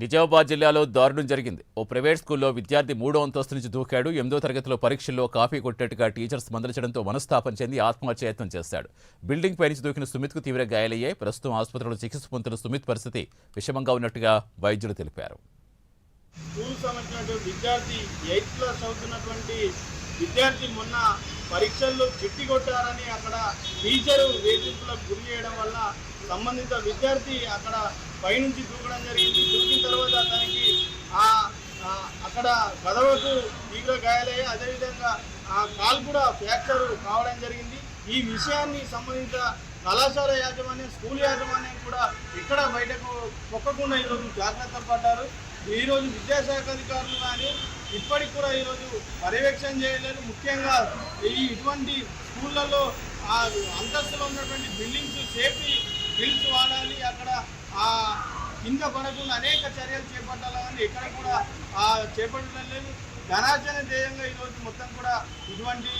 నిజామాబాద్ జిల్లాలో దారుణం జరిగింది. ఓ ప్రైవేట్ స్కూల్లో విద్యార్థి మూడో అంతస్తు నుంచి దూకాడు. ఎనిమిదో తరగతిలో పరీక్షల్లో కాపీ కొట్టేట్టుగా టీచర్స్ మందలించడంతో మనస్తాపం చెంది ఆత్మహత్య యత్నం చేశాడు. బిల్డింగ్ పై నుంచి దూకిన సుమిత్కు తీవ్ర గాయాలయ్యాయి. ప్రస్తుతం ఆసుపత్రిలో చికిత్స పొందుతున్న సుమిత్ పరిస్థితి విషమంగా ఉన్నట్టుగా వైద్యులు తెలిపారు. విద్యార్థి ఎయిత్ క్లాస్ విద్యార్థి మొన్న పరీక్షల్లో చిట్టి కొట్టారని అక్కడ టీచరు వేధింపులకు గురి చేయడం వల్ల సంబంధిత విద్యార్థి అక్కడ పైనుంచి దూకడం జరిగింది. దూకిన తర్వాత అతనికి ఆ అక్కడ గదవకు తీవ్ర గాయాలయ్యాయి అదేవిధంగా ఆ కాలు కూడా ఫ్రాక్చర్ కావడం జరిగింది. ఈ విషయాన్ని సంబంధించిన కళాశాల యాజమాన్యం స్కూల్ యాజమాన్యం కూడా ఇక్కడ బయటకు పొక్కకుండా ఈరోజు జాగ్రత్త పడ్డారు. ఈరోజు విద్యాశాఖ అధికారులు కానీ ఇప్పటికి కూడా ఈరోజు పర్యవేక్షణ చేయలేదు. ముఖ్యంగా ఈ ఇటువంటి స్కూళ్ళల్లో ఆ అంతస్తులో ఉన్నటువంటి బిల్డింగ్స్ సేఫ్టీ బిల్స్ వాడాలి అక్కడ ఆ కింద పడకుండా అనేక చర్యలు చేపట్టాలని ఎక్కడ కూడా ఆ చేపట్టడం లేదు ధనార్జన ధ్యేయంగా ఈరోజు మొత్తం కూడా ఇటువంటి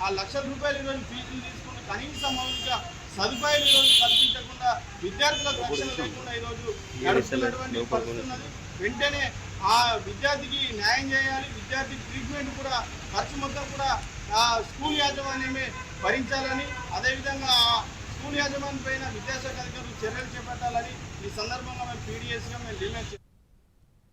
ఆ లక్షల రూపాయలు ఈరోజు ఫీజులు తీసుకుని కనీస మౌలిక సదుపాయాలు ఈరోజు కల్పించకుండా విద్యార్థులకు రక్షణ లేకుండా ఈరోజు నడుస్తున్నటువంటి పరిస్థితున్నది. వెంటనే ఆ విద్యార్థికి న్యాయం చేయాలి విద్యార్థి ట్రీట్మెంట్ కూడా ఖర్చు మొత్తం కూడా ఆ స్కూల్ యాజమాన్యమే భరించాలని అదేవిధంగా స్కూల్ యాజమాన్యం పైన విద్యాశాఖ అధికారులు చర్యలు చేపట్టాలని ఈ సందర్భంగా మేము పీడిఎస్గా మేము డిమాండ్ చేస్తాం